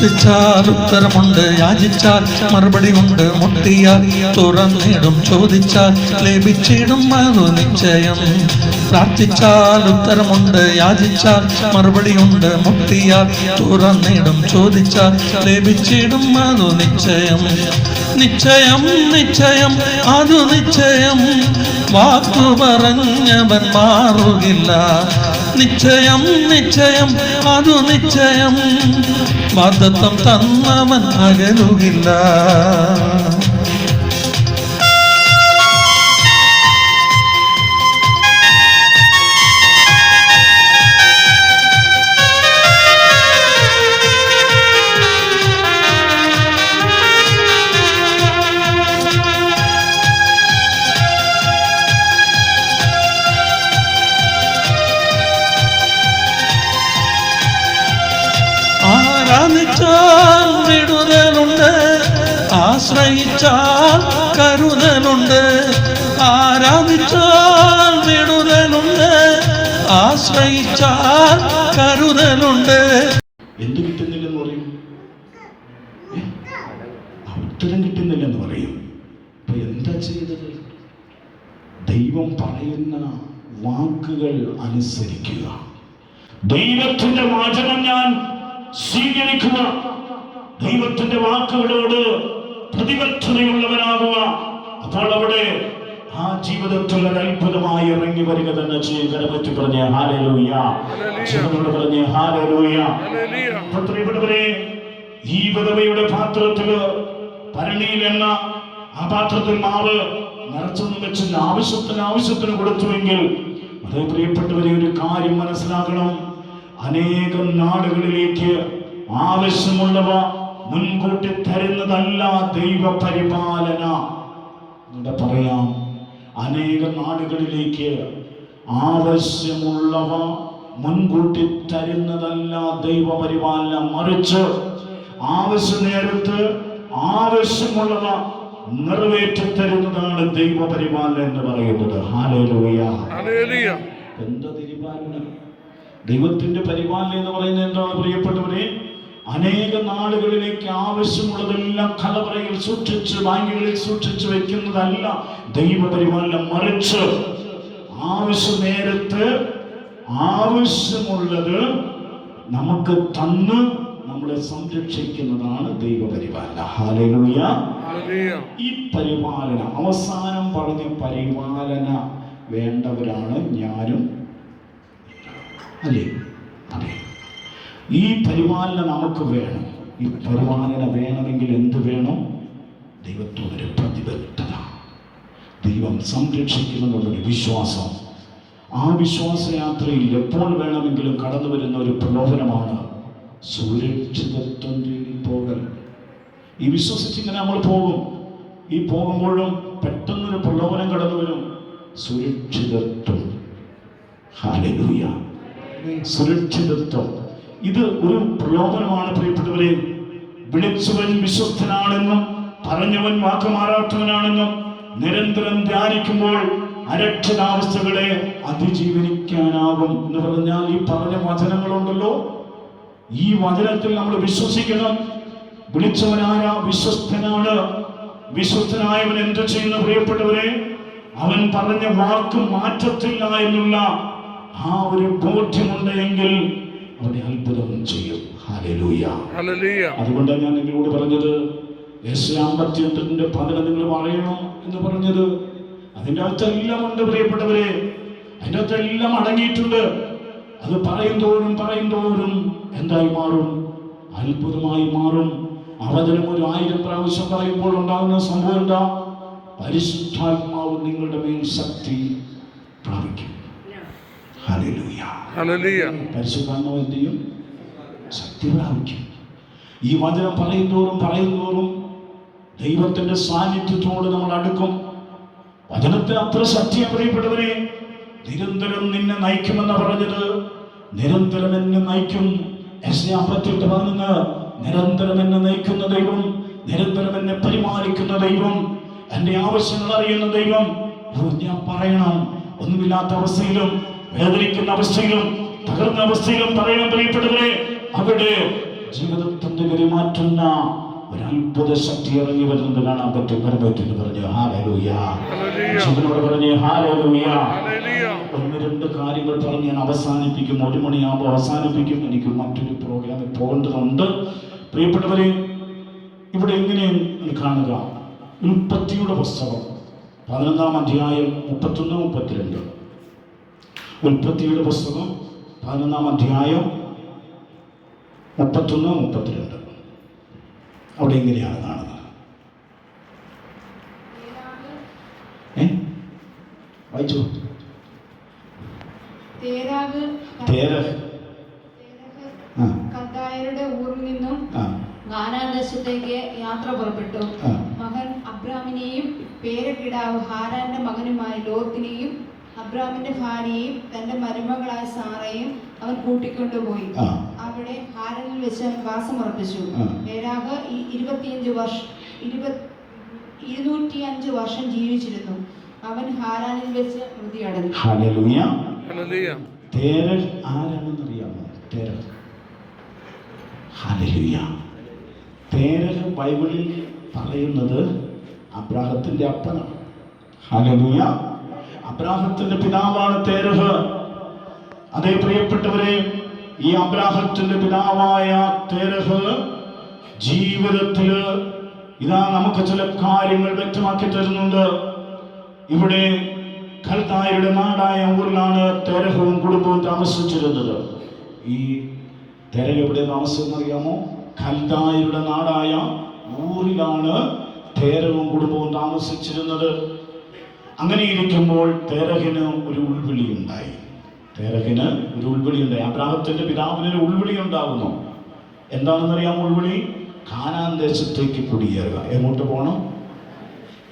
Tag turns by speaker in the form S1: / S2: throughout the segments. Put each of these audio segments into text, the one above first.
S1: പ്രാർത്ഥിച്ചാൽ ഉത്തരമുണ്ട് യാചിച്ചാൽ മറുപടി കൊണ്ട് മുട്ടിയാൽ തുറന്നിടും ചോദിച്ചാൽ ലഭിച്ചിടും അതു നിശ്ചയം. പ്രാർത്ഥിച്ചാൽ ഉത്തരമുണ്ട് യാചിച്ചാൽ മറുപടി ഉണ്ട്. മുട്ടിയാൽ തുറന്നിടും ചോദിച്ചാൽ ലഭിച്ചിടും അതു നിശ്ചയം. നിശ്ചയം നിശ്ചയം അതു നിശ്ചയം. വാക്കു പറഞ്ഞവൻ മാറുകില്ല. നിശ്ചയം നിശ്ചയം അതു നിശ്ചയം. വാദത്വം തന്നവൻ അകലുകില്ല. ആശ്രയിച്ചാൽ കരുതലുണ്ട് ആരാധിച്ചാൽ വിടുതലുണ്ട് ആശ്രയിച്ചാൽ കരുതലുണ്ട്.
S2: എന്ത് കിട്ടുന്നില്ലെന്ന് പറയും? ഉത്തരം കിട്ടുന്നില്ലെന്ന് പറയും. അപ്പൊ എന്താ ചെയ്തത്? ദൈവം പറയുന്ന വാക്കുകൾ അനുസരിക്കുക. ദൈവത്തിന്റെ വാചകം ഞാൻ സ്വീകരിക്കുക. ദൈവത്തിന്റെ വാക്കുകളോട് പ്രതിബദ്ധതയുള്ളവനാകുക അപ്പോൾ അവിടെ ആ ജീവിതത്തിൽ ഒരു അത്ഭുതമായി ഇറങ്ങി വരിക തന്നെ ചെയ്യും. പറ്റി പറഞ്ഞ ഹാലലൂയ. ചിലരോട് പറഞ്ഞ് ഹാലലൂയ. പ്രിയപ്പെട്ടവരെ ഈ വിധവയുടെ പാത്രത്തിൽ ഭരണിയിൽ ആ പാത്രത്തിൽ മാവ് നിറച്ചൊന്നും വെച്ച് ആവശ്യത്തിന് ആവശ്യത്തിന് കൊടുത്തുവെങ്കിൽ അതേ പ്രിയപ്പെട്ടവരെ ഒരു കാര്യം മനസ്സിലാക്കണം. അനേകം നാടുകളിലേക്ക് ആവശ്യമുള്ളവ മുൻകൂട്ടി തരുന്നതല്ല ദൈവ പരിപാലന ഇവിടെ പറയാം അനേക നാടുകളിലേക്ക് ആവശ്യമുള്ളവ മുൻകൂട്ടി തരുന്നതല്ല ദൈവപരിപാലനം. മറിച്ച് ആവശ്യ നേരത്ത് ആവശ്യമുള്ളവ നിറവേറ്റി തരുന്നതാണ് ദൈവപരിപാലനം എന്ന് പറയുന്നത്. എന്താ പരിപാലനം ദൈവത്തിന്റെ പരിപാലനം എന്ന് പറയുന്നത് എന്താണ് പ്രിയപ്പെട്ടവരെ? അനേക നാളുകളിലേക്ക് ആവശ്യമുള്ളതെല്ലാം കലവറയിൽ സൂക്ഷിച്ച് ബാങ്കുകളിൽ സൂക്ഷിച്ച് വെക്കുന്നതല്ല ദൈവപരിപാലനം. മറിച്ച് ആവശ്യ നേരത്ത് ആവശ്യമുള്ളത് നമുക്ക് തന്ന് നമ്മളെ സംരക്ഷിക്കുന്നതാണ് ദൈവപരിപാലന. ഹാലൂയ ഈ പരിപാലന അവസാനം പറഞ്ഞ പരിപാലന വേണ്ടവരാണ് ഞാനും. അല്ലേ? അതെ. ഈ പരിപാലന നമുക്ക് വേണം. ഈ പരിപാലന വേണമെങ്കിൽ എന്ത് വേണം? ദൈവത്തോടൊരു പ്രതിബദ്ധത. ദൈവം സംരക്ഷിക്കുമെന്നുള്ളൊരു വിശ്വാസം. ആ വിശ്വാസയാത്രയിൽ എപ്പോൾ വേണമെങ്കിലും കടന്നു വരുന്ന ഒരു പ്രലോഭനമാണ് സുരക്ഷിതത്വം തേടി പോകൽ. ഈ വിശ്വസിച്ചിങ്ങനെ നമ്മൾ പോകും. ഈ പോകുമ്പോഴും പെട്ടെന്നൊരു പ്രലോഭനം കടന്നു വരും. സുരക്ഷിതത്വം. സുരക്ഷിതത്വം. ഇത് ഒരു പ്രലോഭനമാണ് പ്രിയപ്പെട്ടവരെ. വിളിച്ചവൻ വിശ്വസ്തനാണെന്നും പറഞ്ഞവൻ വാക്കുമാറാത്തവനാണെന്നും നിരന്തരം ധ്യാനിക്കുമ്പോൾ അരക്ഷിതാവസ്ഥകളെ അതിജീവനിക്കാനാകും എന്ന് പറഞ്ഞാൽ ഈ പറഞ്ഞ വചനങ്ങളുണ്ടല്ലോ. ഈ വചനത്തിൽ നമ്മൾ വിശ്വസിക്കണം. വിളിച്ചവനായ വിശ്വസ്തനാണ്. വിശ്വസ്തനായവൻ എന്ത് ചെയ്യുന്ന പ്രിയപ്പെട്ടവരെ? അവൻ പറഞ്ഞ വാക്ക് മാറ്റത്തില്ല എന്നുള്ള ആ ഒരു ബോധ്യമുണ്ടെങ്കിൽ അവനെ അത്ഭുതം ചെയ്യും. അതുകൊണ്ടാണ് ഞാൻ നിങ്ങളോട് പറഞ്ഞത് അമ്പത്തിയെട്ടിന്റെ പതിനെ നിങ്ങൾ പറയണോ എന്ന് പറഞ്ഞത്. അതിന്റെ അകത്തെല്ലാം ഉണ്ട് പ്രിയപ്പെട്ടവരെ. അതിന്റെ അകത്തെല്ലാം അടങ്ങിയിട്ടുണ്ട്. അത് പറയും തോറും പറയും തോറും എന്തായി മാറും? അത്ഭുതമായി മാറും. അവതരം ഒരു ആയിരം പ്രാവശ്യം പറയുമ്പോൾ ഉണ്ടാകുന്ന സംഭവം എന്താ? പരിശുദ്ധാത്മാവ് നിങ്ങളുടെ മേൽ ശക്തി പ്രാപിക്കും. പരിശുദ്ധാത്മാവ് എന്ത് ചെയ്യും? ശക്തി പ്രാപിക്കും ഈ വചനം പറയുന്നോറും പറയുന്നോറും ദൈവത്തിന്റെ സാന്നിധ്യത്തോട് നമ്മൾ അടുക്കും. വചനത്തിന് അത്ര സത്യം പ്രിയപ്പെട്ടവരെ നിരന്തരം നിന്നെ നയിക്കുമെന്ന് പറഞ്ഞത് നിരന്തരം എന്നെ നയിക്കും. എസ് അമ്പത്തിയെട്ട് പതിനൊന്ന്. നിരന്തരം എന്നെ നയിക്കുന്ന ദൈവം നിരന്തരം എന്നെ പരിപാലിക്കുന്ന ദൈവം എന്റെ ആവശ്യങ്ങൾ അറിയുന്ന ദൈവം ഞാൻ പറയണം. ഒന്നുമില്ലാത്ത അവസ്ഥയിലും വേദനിക്കുന്ന അവസ്ഥയിലും തകർന്ന അവസ്ഥയിലും പറയണം പ്രിയപ്പെട്ടവരെ അവിടെ ജീവിതത്തിന്റെ പെരുമാറ്റുന്ന ഒരു ശക്തി ഇറങ്ങി വരുന്നത് കാണാൻ പറ്റും കരപറ്റെന്ന് പറഞ്ഞു ജീവനോട് പറഞ്ഞു ഹാലോയ ഒന്ന് രണ്ട് കാര്യങ്ങൾ പറഞ്ഞ് ഞാൻ അവസാനിപ്പിക്കും ഒരു മണിയാകുമ്പോൾ അവസാനിപ്പിക്കും. എനിക്ക് മറ്റൊരു പ്രോഗ്രാമിൽ പോകേണ്ടതുണ്ട്. പ്രിയപ്പെട്ടവരെ ഇവിടെ എങ്ങനെയും കാണുക? ഉൽപ്പത്തിയുടെ പുസ്തകം പതിനൊന്നാം അധ്യായം മുപ്പത്തൊന്ന് മുപ്പത്തിരണ്ട്. ഉൽപ്പത്തിയുടെ പുസ്തകം പതിനൊന്നാം അധ്യായം മുപ്പത്തൊന്ന് മുപ്പത്തിരണ്ട്. അവിടെ ഇങ്ങനെയാണ് കാണുന്നത്. ഏ? വായിച്ചു. തേരഹ്
S3: കദ്ദായരുടെ ഊരിൽ നിന്നും
S2: ആ.
S3: യാത്ര പുറപ്പെട്ടു. മകൻ അബ്രാമിനെയും പേരക്കിടാവ് ഹാരാന്റെ മകനുമായ ലോത്തിനെയും അബ്രാമിന്റെ ഭാര്യയും തന്റെ മരുമകളായ സാറയും അവൻ കൂട്ടിക്കൊണ്ടുപോയി. അവിടെ ഹാരനിൽ വെച്ച് അവൻ വാസമർപ്പിച്ചു ഏരാഹ് ഇരുപത്തിയഞ്ച് വർഷം ഇരുന്നൂറ്റി അഞ്ച് വർഷം ജീവിച്ചിരുന്നു. അവൻ ഹാരാനിൽ വെച്ച് മൃതിയടഞ്ഞു.
S2: തേരഹ് ബൈബിളിൽ പറയുന്നത് അബ്രാഹത്തിന്റെ അപ്പനാണ്. ഹല്ലേലൂയ. അബ്രാഹത്തിന്റെ പിതാവാണ് തേരഹ്. അതേ പ്രിയപ്പെട്ടവരെ ഈ അബ്രാഹത്തിന്റെ പിതാവായ തേരഹ് ജീവിതത്തിൽ ഇതാ നമുക്ക് ചില കാര്യങ്ങൾ വ്യക്തമാക്കി തരുന്നുണ്ട്. ഇവിടെ ഖൽദായരുടെ നാടായ ഊരിലാണ് തേരഹവും കുടുംബവും താമസിച്ചിരുന്നത്. ഈ തെരക എവിടെ താമസം അറിയാമോ ഖൽദായരുടെ നാടായ ഊരിലാണ് തേരവും കുടുംബവും താമസിച്ചിരുന്നത്. അങ്ങനെ ഇരിക്കുമ്പോൾ തേരഹിന് ഒരു ഉൾവിളി ഉണ്ടായി. തേരഹിന് ഒരു ഉൾവിളി ഉണ്ടായി. അബ്രാഹത്തിന്റെ പിതാവിന് ഒരു ഉൾവിളി ഉണ്ടാകുന്നു എന്താണെന്നറിയാം ഉൾവിളി? കാനാൻ ദേശത്തേക്ക് കുടിയേറുക. എങ്ങോട്ട് പോകണം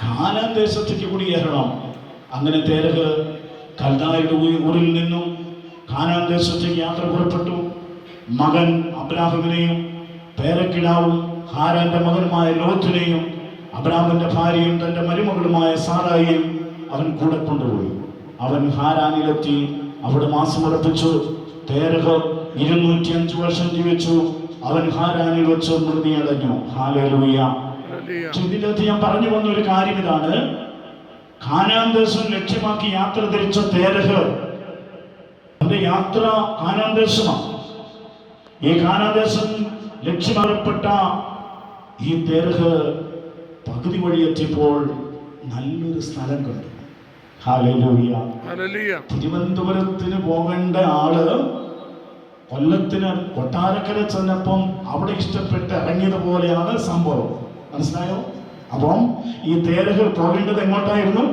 S2: കാനാൻ ദേശത്തേക്ക് കുടിയേറണം. അങ്ങനെ തേരഹ് കൽദായുടെ ഊരിൽ നിന്നും കാനാൻ ദേശത്തേക്ക് യാത്ര പുറപ്പെട്ടു. മകൻ അബ്രാഹിമിനെയും പേരക്കിടാവും ഹാരാന്റെ മകനുമായ ലോത്തിനെയും അബ്രാമിന്റെ ഭാര്യയും തന്റെ മരുമകളുമായ സാറായിയും അവൻ കൂടെ കൊണ്ടുപോയി. അവൻ ഹാരാനിലെത്തി. അവിടെ മാസമുറപ്പിച്ചു തേരഹ് ഇരുന്നൂറ്റി അഞ്ച് വർഷം ജീവിച്ചു. അവൻ ഹാരാനിൽ വെച്ച് മൃതിയടഞ്ഞു.
S1: ഹല്ലേലൂയ.
S2: ഇതിനകത്ത് ഞാൻ പറഞ്ഞു വന്ന ഒരു കാര്യം ഇതാണ്. കാനാൻ ദേശം ലക്ഷ്യമാക്കി യാത്ര തിരിച്ച തേരഹ് അവന്റെ യാത്ര കാനാന്തേശമാണ് ഈ കാനാൻ ദേശം ലക്ഷ്യമാക്കപ്പെട്ട ഈ തേരഹ് പകുതി വഴിയെത്തിയപ്പോൾ നല്ലൊരു സ്ഥലം കണ്ടു. തിരുവനന്തപുരത്തിന് പോകേണ്ട ആൾ കൊല്ലത്തിന് കൊട്ടാരക്കര ചെന്നപ്പം അവിടെ ഇഷ്ടപ്പെട്ട് ഇറങ്ങിയത് പോലെയാണ് സംഭവം. മനസ്സിലായോ? അപ്പം ഈ തേരഹ് പോകേണ്ടത് എങ്ങോട്ടായിരുന്നു?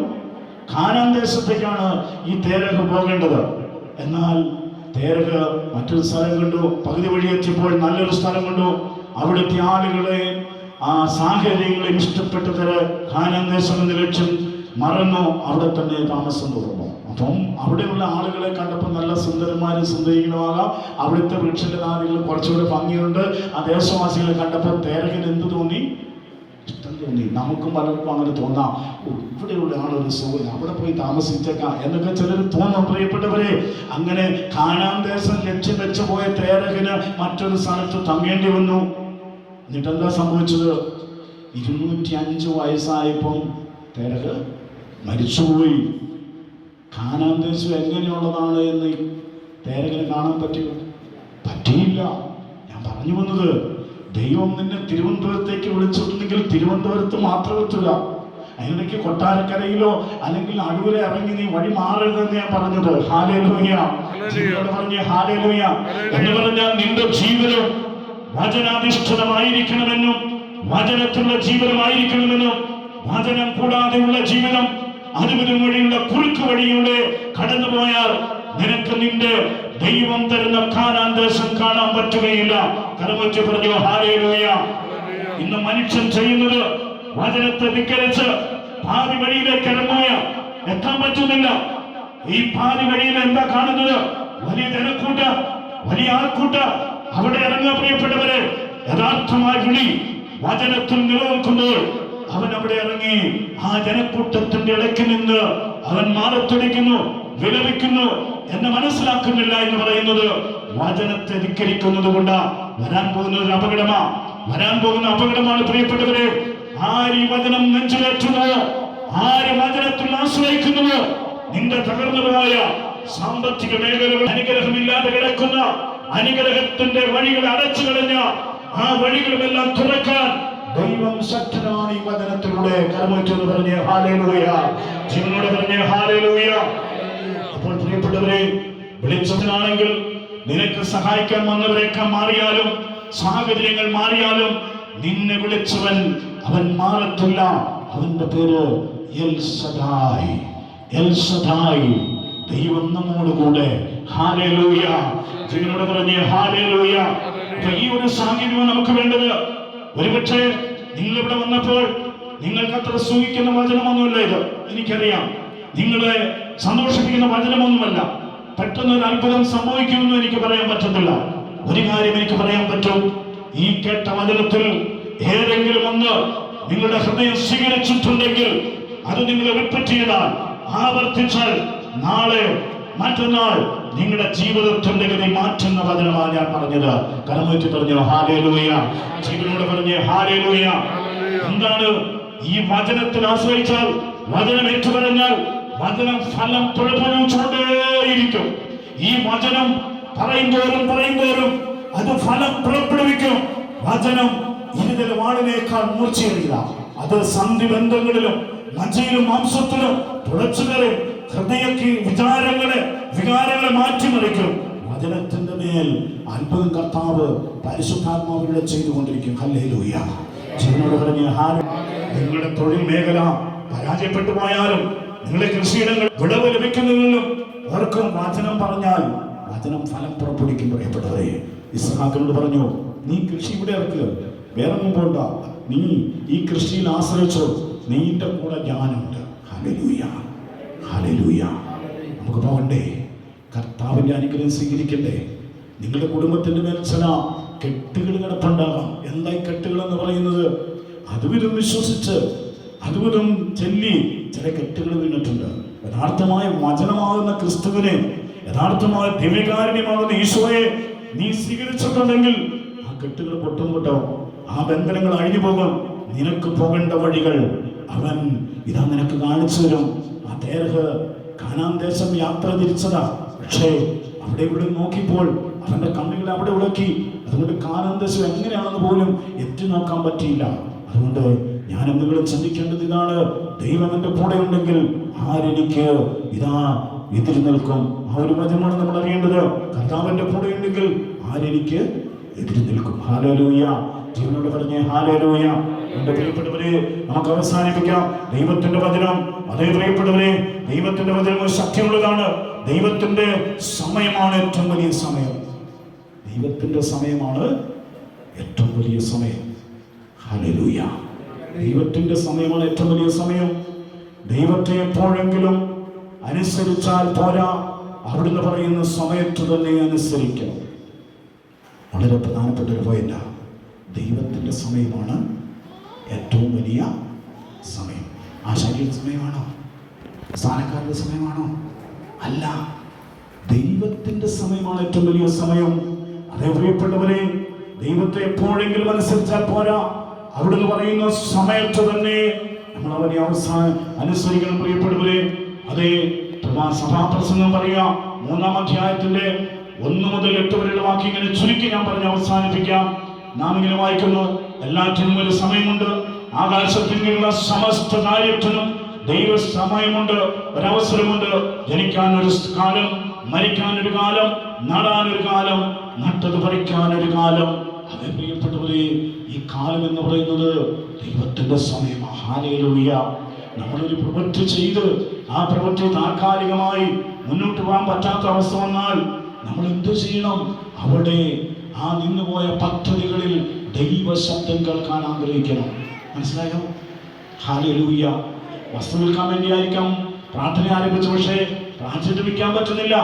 S2: കാനാൻ ദേശത്തേക്കാണ് ഈ തേരഹ് പോകേണ്ടത്. എന്നാൽ തേരഹ് മറ്റൊരു സ്ഥലം കണ്ടു. പകുതി വഴി എത്തിയപ്പോൾ നല്ലൊരു സ്ഥലം കണ്ടു. അവിടുത്തെ ആളുകളെ ആ സാഹചര്യങ്ങളെ ഇഷ്ടപ്പെട്ടത് കാനാൻ ദേശം എന്ന ലക്ഷ്യം മറന്നു അവിടെ തന്നെ താമസം തുടർന്നു. അപ്പം അവിടെയുള്ള ആളുകളെ കണ്ടപ്പോൾ നല്ല സുന്ദരന്മാരും സുന്ദരികളുമാകാം അവിടുത്തെ വൃക്ഷലതാദികൾ കുറച്ചുകൂടെ ഭംഗിയുണ്ട്. ആ ദേശവാസികളെ കണ്ടപ്പോൾ തേരകൻ എന്ത് തോന്നി? ഇഷ്ടം തോന്നി. നമുക്കും പലർക്കും അങ്ങനെ തോന്നാം. ഇവിടെയുള്ള ആളൊരു സുഖം അവിടെ പോയി താമസിച്ചേക്കാം എന്നൊക്കെ ചിലർ തോന്നും. പ്രിയപ്പെട്ടവരെ അങ്ങനെ കാണാൻ ദേശം ലക്ഷ്യം വെച്ച് പോയ തേരകന് മറ്റൊരു സ്ഥലത്ത് തങ്ങേണ്ടി വന്നു. എന്നിട്ടെന്താ സംഭവിച്ചത്? ഇരുന്നൂറ്റി അഞ്ച് വയസ്സായപ്പം തേരക് മരിച്ചുപോയി. കാണാൻ ദേശം എങ്ങനെയുള്ളതാണ് എന്ന് തേരകന് കാണാൻ പറ്റുമോ പറ്റിയില്ല. ഞാൻ പറഞ്ഞു വന്നത് ദൈവം നിന്നെ തിരുവനന്തപുരത്തേക്ക് വിളിച്ചിട്ടുണ്ടെങ്കിൽ തിരുവനന്തപുരത്ത് മാത്രം എത്തുക അതിനിടയ്ക്ക് കൊട്ടാരക്കരയിലോ അല്ലെങ്കിൽ അടൂരെ ഇറങ്ങി നീ വഴി മാറരുതെന്ന് ഞാൻ പറഞ്ഞത്. ഹാലേലൂയ. പറഞ്ഞ ഹാലേലൂയ. എന്ന് പറഞ്ഞാൽ നിന്റെ ജീവിതം വചനാധിഷ്ഠിതമായിരിക്കണമെന്നും വചനത്തിലുള്ള ജീവിതമായിരിക്കണമെന്നും വചനം കൂടാതെയുള്ള ജീവിതം അതുവിധം വഴിയുള്ള കുറുക്ക് വഴിയുടെ കടന്നു പോയാൽ നിനക്ക് നിന്റെ ദൈവം തരുന്ന കാനാൻ ദേശം കാണാൻ പറ്റുകയില്ല. കരമറ്റ് പറഞ്ഞു ഹാരയിലൂയ ഇന്ന് മനുഷ്യൻ ചെയ്യുന്നത് വചനത്തെ ധിക്കരിച്ച് പാതി വഴിയിലേക്ക് ഇറങ്ങുക എത്താൻ പറ്റുന്നില്ല. ഈ പാതി വഴിയിൽ എന്താ കാണുന്നത്? വലിയ ജനക്കൂട്ട വലിയ ആൾക്കൂട്ട. അവിടെ ഇറങ്ങാൻ പ്രിയപ്പെട്ടവരെ യഥാർത്ഥമായി വിളി വചനത്തിൽ നിലനിൽക്കുമ്പോൾ അവൻ അവിടെ ഇറങ്ങി ആ ജനക്കൂട്ടത്തിന്റെ ഇടയ്ക്ക് നിന്ന് അവൻ മാറത്തൊടിക്കുന്നു വിലപിക്കുന്നു എന്ന് മനസ്സിലാക്കുന്നില്ല എന്ന് പറയുന്നത് വചനത്തെ ധിക്കരിക്കുന്നത് കൊണ്ട്. വരാൻ പോകുന്ന ഒരു അപകടമാ. വരാൻ പോകുന്ന അപകടമാണ് പ്രിയപ്പെട്ടവരെ ആര് ഈ വചനം നെഞ്ചിലേറ്റുന്നത് ആര് വചനത്തിൽ ആശ്രയിക്കുന്നത്? നിന്റെ തകർന്നുപോയ സാമ്പത്തിക മേഖലകൾ അനുഗ്രഹമില്ലാതെ കിടക്കുന്ന അനുഗ്രഹത്തിന്റെ വഴികൾ അടച്ചു കളഞ്ഞ ആ വഴികളുമെല്ലാം തുറക്കാൻ ദൈവം ശക്തനാണ് ഈ വചനത്തിലൂടെ കരമേറ്റെന്ന് പറഞ്ഞ് ഹാലേലൂയ. ജീവനോട് പറഞ്ഞ് ഹാലേലൂയ. അപ്പോൾ പ്രിയപ്പെട്ടവരെ വെളിച്ചത്തിനാണെങ്കിൽ നിനക്ക് സഹായിക്കാൻ വന്നവരെയൊക്കെ മാറിയാലും സാഹചര്യങ്ങൾ മാറിയാലും നിന്നെ വിളിച്ചവൻ അവൻ മാറത്തില്ല. അവന്റെ പേര് എൽ സദായി. എൽ സദായി. ദൈവം നമ്മോട് കൂടെ. ഹാലേലൂയ. ജീവനോട് പറഞ്ഞ് ഹാലേലൂയ. ഈ ഒരു സാഹചര്യം നമുക്ക് വേണ്ടത്. ഒരുപക്ഷെ നിങ്ങൾ ഇവിടെ വന്നപ്പോൾ നിങ്ങൾക്ക് അത്ര സൂഹിക്കുന്ന വചനമൊന്നുമല്ല ഇത്. എനിക്കറിയാം. നിങ്ങളെ സന്തോഷിപ്പിക്കുന്ന വചനമൊന്നുമല്ല. പെട്ടെന്ന് ഒരു അത്ഭുതം സംഭവിക്കുമെന്ന് എനിക്ക് പറയാൻ പറ്റത്തില്ല. ഒരു കാര്യം എനിക്ക് പറയാൻ പറ്റും. ഈ കേട്ട വചനത്തിൽ ഏതെങ്കിലും ഒന്ന് നിങ്ങളുടെ ഹൃദയം സ്വീകരിച്ചിട്ടുണ്ടെങ്കിൽ അത് നിങ്ങൾ റിപ്പീറ്റ് ചെയ്താൽ ആവർത്തിച്ചാൽ നാളെ മറ്റന്നാൾ നിങ്ങളുടെ ജീവിതത്തിന്റെ ഗതി മാറ്റുന്ന വചനമാണ് ഞാൻ പറഞ്ഞത്. കരമുറ്റി പറഞ്ഞു ഹാലേലൂയ. ജീവനോട് പറഞ്ഞു ഹാലേലൂയ. എന്താണ് ഈ വചനത്തിൽ ആശ്രയിച്ചാൽ? വചനം ഏറ്റുപറഞ്ഞാൽ വചനം ഫലം പുറപ്പെടുവിച്ചുകൊണ്ടേയിരിക്കും ഈ വചനം പറയുന്തോറും പറയുന്തോറും അത് ഫലം പുറപ്പെടുവിക്കും. വചനം ഇരുതല വാളിനേക്കാൾ മൂർച്ചയറിയില്ല അത് സന്ധി ബന്ധങ്ങളിലും മജ്ജയിലും മാംസത്തിലും തുളച്ചുകറി ഹൃദയക്ക് വിചാരങ്ങളെ വികാരങ്ങളെ മാറ്റിമറിക്കും. വചനത്തിന്റെ മേൽ അത്ഭുതം കർത്താവ് പരിശുദ്ധാത്മാവിലൂടെ ചെയ്തുകൊണ്ടിരിക്കും. നിങ്ങളുടെ തൊഴിൽ മേഖല പരാജയപ്പെട്ടു പോയാലും നിങ്ങളുടെ കൃഷിയിടങ്ങൾ വിളവ് ലഭിക്കുന്നതിലും ഓർക്കും വചനം പറഞ്ഞാൽ വചനം ഫലം പുറപ്പെടുവിക്കും പറയപ്പെട്ടവരെ ഇസ്ഹാക്കിനോട് പറഞ്ഞു നീ കൃഷി ഇവിടെ ഇറക്കുക വേറെ പോണ്ട. നീ ഈ കൃഷിയിൽ ആശ്രയിച്ചോ. നീന്റെ കൂടെ ഞാനുണ്ട്. ഹല്ലേലൂയ. നമുക്ക് പോകണ്ടേ? കർത്താവിന്റെ അനുഗ്രഹം സ്വീകരിക്കണ്ടേ നിങ്ങളുടെ കുടുംബത്തിന്റെ മേൽ ചില കെട്ടുകൾ കിടപ്പുണ്ടാകാം എന്തായി കെട്ടുകൾ എന്ന് പറയുന്നത്? അതുവിധം വിശ്വസിച്ച് അതുവിധം ചെല്ലി ചില കെട്ടുകൾ വീണിട്ടുണ്ട്. യഥാർത്ഥമായ വചനമാകുന്ന ക്രിസ്തുവിനെ യഥാർത്ഥമായ ദിവ്യകാരുണ്യമാകുന്ന ഈശോയെ നീ സ്വീകരിച്ചിട്ടുണ്ടെങ്കിൽ ആ കെട്ടുകൾ പൊട്ടും പൊട്ടോ ആ ബന്ധനങ്ങൾ അഴിഞ്ഞു പോകും നിനക്ക് പോകേണ്ട വഴികൾ അവൻ ഇതാ നിനക്ക് കാണിച്ചു തരും. തേരഹ് കാനാൻ ദേശം യാത്ര തിരിച്ചതാ. പക്ഷേ അവിടെ ഇവിടെ നോക്കിയപ്പോൾ അവന്റെ കണ്ണുകൾ അവിടെ ഉളക്കി. അതുകൊണ്ട് കാനാൻ ദേശം എങ്ങനെയാണെന്ന് പോലും എത്തി നോക്കാൻ പറ്റിയില്ല. അതുകൊണ്ട് ഞാൻ എന്തെങ്കിലും ചിന്തിക്കേണ്ടത് ഇതാണ്. ദൈവം എന്റെ കൂടെ ഉണ്ടെങ്കിൽ ആരെനിക്ക് ഇതാ എതിരി നിൽക്കും. ആ ഒരു വചനമാണ് നമ്മൾ അറിയേണ്ടത്. കർത്താവിന്റെ കൂടെ ഉണ്ടെങ്കിൽ ആരെനിക്ക് എതിരി നിൽക്കും. ഹാലോ ലൂയ ജീവനോട് പറഞ്ഞേ ഹാലൂയ എന്റെ പ്രിയപ്പെട്ടവരെ നമുക്ക് അവസാനിപ്പിക്കാം. ദൈവത്തിന്റെ വചനം. അതേ പ്രിയപ്പെട്ടവരെ ദൈവത്തിന്റെ വചനം ശക്തിയുള്ളതാണ് ദൈവത്തിന്റെ സമയമാണ് ഏറ്റവും വലിയ സമയം. ദൈവത്തിന്റെ സമയമാണ് ഏറ്റവും വലിയ സമയം. ഹലലൂയ ദൈവത്തിന്റെ സമയമാണ് ഏറ്റവും വലിയ സമയം. ദൈവത്തെ എപ്പോഴെങ്കിലും അനുസരിച്ചാൽ പോരാ. അവിടുന്ന് പറയുന്ന സമയത്ത് തന്നെ അനുസരിക്കണം. വളരെ പ്രധാനപ്പെട്ട ഒരു പോയിന്റാണ് ദൈവത്തിന്റെ സമയമാണ് ഏറ്റവും വലിയ സമയം. ആശാരിയുടെ സമയമാണോ? സ്ഥാനക്കാരുടെ സമയമാണോ? അല്ല. ദൈവത്തിന്റെ സമയമാണ് ഏറ്റവും വലിയ സമയം. അതേ പ്രിയപ്പെട്ടവരെ ദൈവത്തെ എപ്പോഴെങ്കിലും അനുസരിച്ചാൽ പോരാ. അവിടുന്ന് പറയുന്ന സമയത്ത് തന്നെ നമ്മൾ അവരെ അവസാനം അനുസരിക്കണം പ്രിയപ്പെടുവരെ അതേ സഭാപ്രസംഗം പറയാ മൂന്നാം അധ്യായത്തിന്റെ ഒന്ന് മുതൽ എട്ട് വരെയുള്ള വാക്യം ഇങ്ങനെ ചുരുക്കി ഞാൻ പറഞ്ഞ് അവസാനിപ്പിക്കാം. നാം ഇങ്ങനെ വായിക്കുന്നു. എല്ലാറ്റിനും ഒരു സമയമുണ്ട്. ആകാശത്തിനുള്ള സമസ്ത കാര്യത്തിനും ദൈവ സമയമുണ്ട് ഒരവസരമുണ്ട്. ജനിക്കാൻ ഒരു കാലം മരിക്കാൻ ഒരു കാലം നടാൻ ഒരു കാലം നട്ടത് പറിക്കാൻ ഒരു കാലം. അതേ പ്രിയപ്പെട്ടവരെ ഈ കാലം എന്ന് പറയുന്നത് ദൈവത്തിന്റെ സമയമാണ് ഹാലേലൂയ നമ്മളൊരു പ്രവൃത്തി ചെയ്ത് ആ പ്രവൃത്തി താൽക്കാലികമായി മുന്നോട്ട് പോകാൻ പറ്റാത്ത അവസ്ഥ വന്നാൽ നമ്മൾ എന്തു ചെയ്യണം? അവിടെ ആ നിന്നുപോയ പദ്ധതികളിൽ ദൈവ ശബ്ദം കേൾക്കാൻ ആഗ്രഹിക്കണം. മനസ്സിലായോ? ഹാലൂയ്യ വസ്തു വിൽക്കാൻ വേണ്ടിയായിരിക്കാം. പ്രാർത്ഥന ആരംഭിച്ചു. പക്ഷേ പ്രാർത്ഥിച്ചിട്ട് വിൽക്കാൻ പറ്റുന്നില്ല.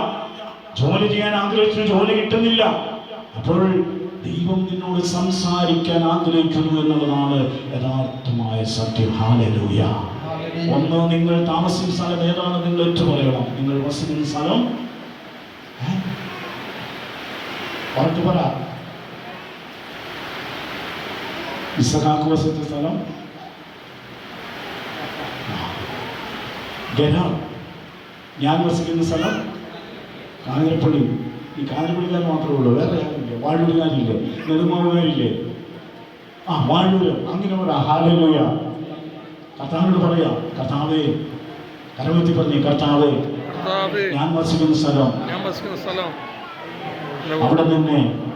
S2: ജോലി ചെയ്യാൻ ആഗ്രഹിച്ചു ജോലി കിട്ടുന്നില്ല. അപ്പോൾ ദൈവം നിന്നോട് സംസാരിക്കാൻ ആഗ്രഹിക്കുന്നു എന്നുള്ളതാണ് യഥാർത്ഥമായ സത്യം. ഹാലൂയ ഒന്ന് നിങ്ങൾ താമസിക്കുന്ന സ്ഥലം ഏതാണ്? നിങ്ങൾ ഏറ്റു പറയണം. നിങ്ങൾ വസിക്കുന്ന സ്ഥലം പറഞ്ഞു ഉറച്ചു പറ. ഇസഹാക്ക് വസിച്ച സ്ഥലം ഗരാം ഞാൻ വസിക്കുന്ന സ്ഥലം കാഞ്ഞിരപ്പള്ളി. ഈ കാഞ്ഞിരപ്പള്ളിക്കാർ മാത്രമേ ഉള്ളൂ. വേറെ ആരുമില്ല. വാഴൂരുകാരില്ലേ? നെടുമാവുകാരില്ലേ ആ വാഴൂര്. അങ്ങനെ ഒരു ഹാലലോയ. കർത്താവിനോട് പറയാം കർത്താവേ കരവത്തി പറഞ്ഞേ കർത്താവേ ഞാൻ വസിക്കുന്ന സ്ഥലം.
S1: ഞാൻ വസിക്കുന്ന സ്ഥലം.
S2: അവിടെ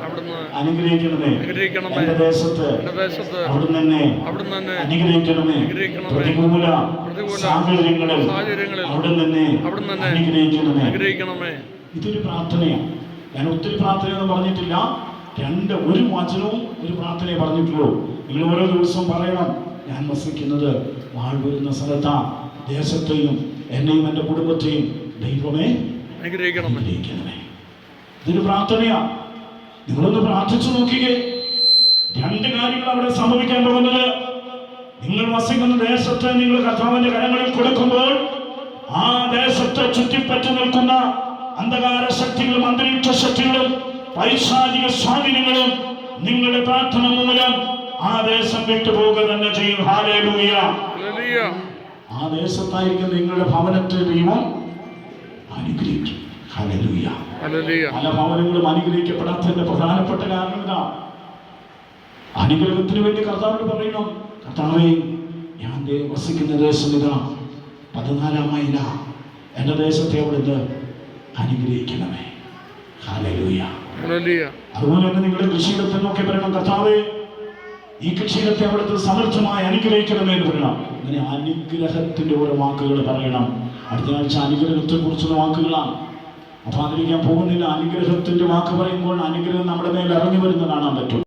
S1: അവിടുന്ന്
S2: അനുഗ്രഹിക്കണമേ. എന്റെ ദേശത്ത് അവിടെ തന്നെ അനുഗ്രഹിക്കണമേ. പ്രതികൂല സാഹചര്യങ്ങളിൽ അവിടെ തന്നെ അനുഗ്രഹിക്കണമേ. ഇതൊരു പ്രാർത്ഥനയാണ്. ഞാൻ ഒത്തിരി പ്രാർത്ഥനയൊന്നും പറഞ്ഞിട്ടില്ല. രണ്ട് ഒരു വചനവും ഒരു പ്രാർത്ഥനയെ പറഞ്ഞിട്ടുള്ളൂ. നിങ്ങൾ ഓരോ ദിവസവും പറയണം ഞാൻ വസിക്കുന്നത് വാഴ്വരുന്ന സ്ഥലത്താ. ദേശത്തെയും എന്നെയും എന്റെ കുടുംബത്തെയും ദൈവമേ
S1: അനുഗ്രഹിക്കണമേ.
S2: അനുഗ്രഹിക്കണമേ. ഇതൊരു പ്രാർത്ഥനയാ. നിങ്ങളൊന്ന് പ്രാർത്ഥിച്ചു നോക്കിക്കേ. രണ്ട് കാര്യങ്ങൾ അവിടെ സംഭവിക്കാൻ പോകുന്നത്. നിങ്ങൾ വസിക്കുന്ന ദേശത്ത് നിങ്ങൾ കർത്താവിന്റെ കരങ്ങളിൽ കൊടുക്കുമ്പോൾ ആ ദേശത്തെ ചുറ്റിപ്പറ്റി നിൽക്കുന്ന അന്ധകാര ശക്തികളും അന്തരീക്ഷ ശക്തികളും പൈശാചിക സ്വാധീനങ്ങളും നിങ്ങളുടെ പ്രാർത്ഥന മൂലം ആ ദേശം വിട്ടുപോകുക തന്നെ ചെയ്യും. ഹാലേലൂയ ആ ദേശത്തായിരിക്കും നിങ്ങളുടെ ഭവനത്തെ ദൈവം അനുഗ്രഹിക്കും. ഹാലേലൂയ പല ഭവനങ്ങളും അനുഗ്രഹിക്കപ്പെടാത്തതിന്റെ പ്രധാനപ്പെട്ട കാരണം ഇതാ. അനുഗ്രഹത്തിന് വേണ്ടി കർത്താവിനോട് പറയണം കർത്താവേ ഞാൻ വസിക്കുന്ന ദേശം ഇതാ പതിനാലാം മൈല. എന്റെ ദേശത്തെ അവിടുന്ന് അനുഗ്രഹിക്കണമേ. ഹാലലൂയ അതുപോലെ തന്നെ നിങ്ങളുടെ കൃഷിയിടത്തെ നോക്കി പറയണം കർത്താവേ ഈ കൃഷിയിടത്തെ അവിടുത്തെ സമർത്ഥമായി അനുഗ്രഹിക്കണമേ എന്ന് പറയണം. അങ്ങനെ അനുഗ്രഹത്തിന്റെ ഓരോ വാക്കുകൾ പറയണം. അടുത്ത ആഴ്ച അനുഗ്രഹത്തെ കുറിച്ചുള്ള വാക്കുകളാണ്. അപ്പൊ അതിലേക്ക് ഞാൻ പോകുന്നില്ല. അനുഗ്രഹത്തിന്റെ വാക്ക് പറയുമ്പോൾ അനുഗ്രഹം നമ്മുടെ മേൽ ഇറങ്ങി വരുന്ന കാണാൻ പറ്റും.